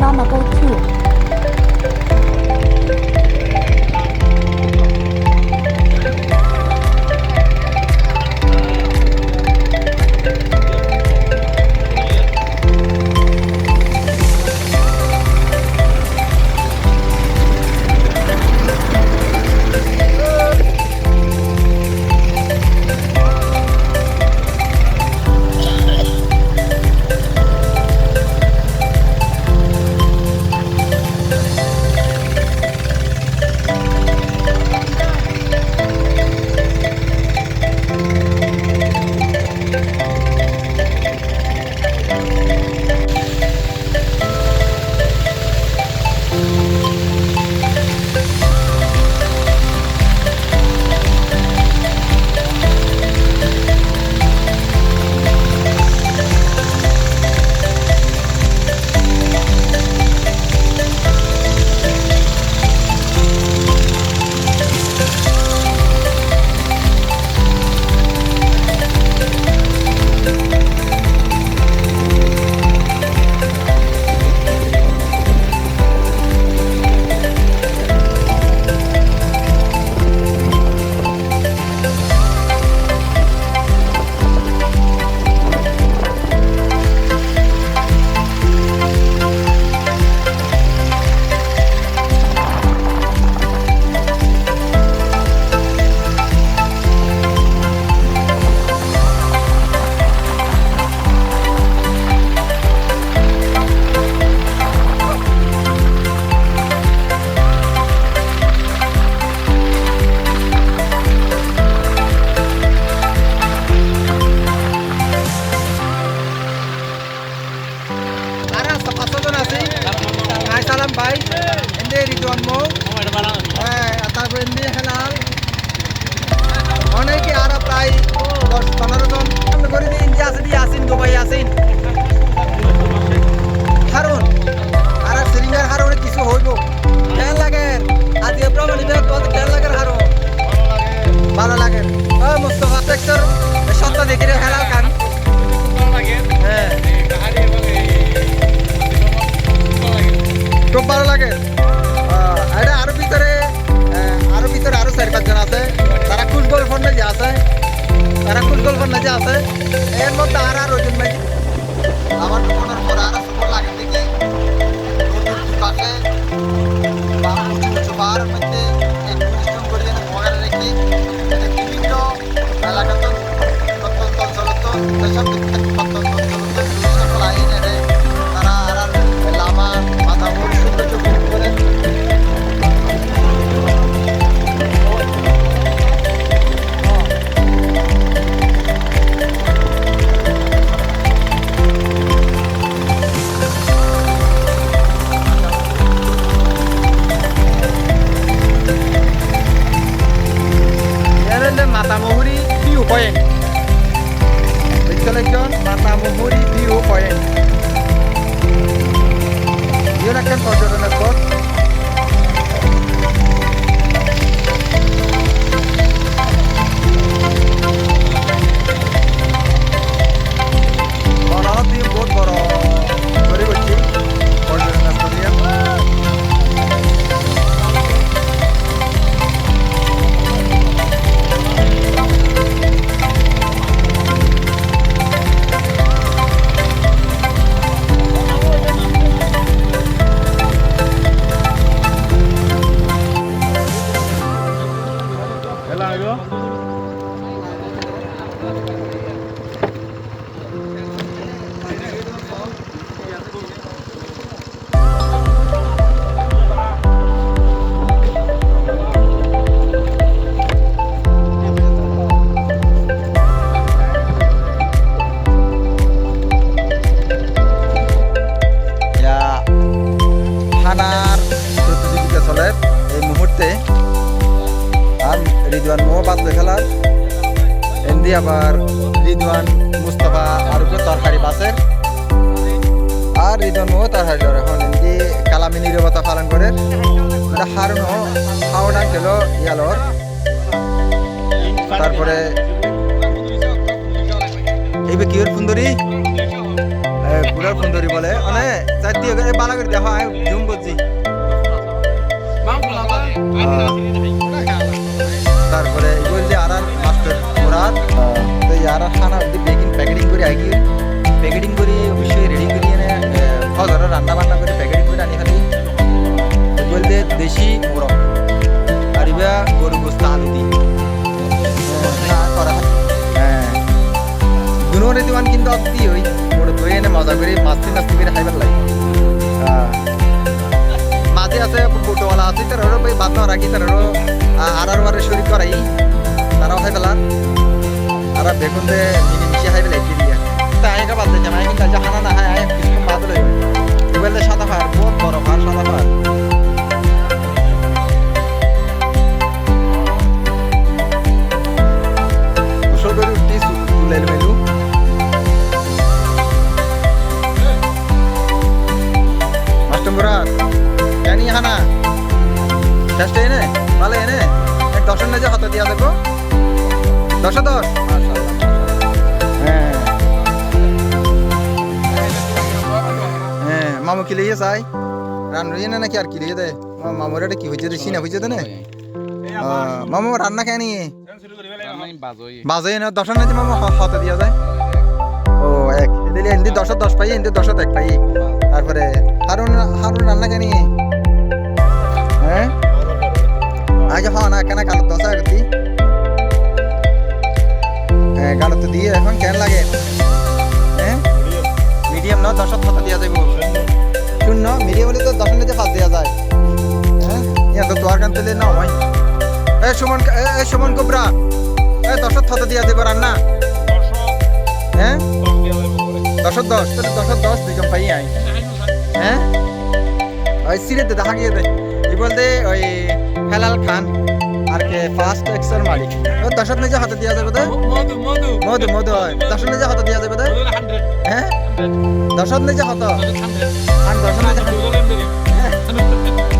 妈妈 go to 大哥。রিদওয়ান মোয়া বাঁচবে খেলার এমনি আবার রিদওয়ান মুস্তফা আর তরকারি বাসের আর রিদওয়ান মোয়া তরকারি লড়ে এখন এমনি কালামি নিরবতা পালন করে হারনো হাওড়া গেল ইয়ালোর তারপরে এইবে কি সুন্দরী পুরার সুন্দরী বলে মানে চার দিয়ে বালা করে দেখো জুম করছি তারপরে এগুলো যে আর আর মাস্টার মুরাদ তো আর আর খানা বেকিং প্যাকেটিং করে আগে প্যাকেটিং করে অবশ্যই রেডি করে এনে ফজর রান্না বান্না করে প্যাকেটিং করে আনি খালি। যে দেশি মোরগ আর ইবা গরু গোস্ত আলু করা হ্যাঁ। দুনো দিওয়ান কিন্তু অতি ওই বড় দই এনে মজা করে মাছটি নাস্তি করে খাইবার লাগে। হ্যাঁ। মাঝে আছে বোটোওয়ালা আছে ভাই বাদ রাখি তারারও আর আর বারে শরীর করাই তারাও খাই পেলার আর বেগুন দে মিনিমিশে খাই পেলাই কি দিয়া। তা আইকা বাদ দিলাম আই কিন্তু জাহানা না হয় আই কিছু বাদ লই এবার সাদা ফার বহুত বড় ফার সাদা ফার গোসল নেজে হাতে দিয়া দেখো। দশ দশ হ্যাঁ। হ্যাঁ মামু কি লিয়ে চাই? রান রইয়ে না নাকি আর কি লিয়ে দে? মামুর এটা কি হয়েছে রে? সিনা হয়েছে তো না? মামু রান্না কেন নিয়ে বাজে না দশ নেজে মামু হাতে দিয়া যায়। ও এক। দিলে এনদি দশ দশ পাই এনদি দশ এক পাই তারপরে হারুন হারুন রান্না কেন নিয়ে হ্যাঁ? আগে হ না কেন কালো দশা করতি হ্যাঁ গালো তো দিয়ে এখন কেন লাগে? হ্যাঁ? মিডিয়াম না দিয়া যাইব শূন্য মিডিয়াম হলে তো দশ মিনিটে দেওয়া যায়। হ্যাঁ? ইয়া তো তোয়ার কান তেলে না এ সুমন এ সুমন কোবরা। এ দশ হাত দিয়া যাইব রান্না। হ্যাঁ? দশ দশ তাহলে দশ দশ দুইজন পাই আই হ্যাঁ? ওই সিরেতে দেখা গিয়ে দে কি বলতে ওই হেলাল খান আর কে ফার্স্ট এক্সের মালিক। ও দশত নিজে হাতে দিয়া যাবে তো মধু মধু মধু। মধু হয়। দশত নিজে হাতে দিয়া যাবে তো হান্ড্রেড হ্যাঁ? দশত নিজে হাতে। আর দশত নিজে হাত।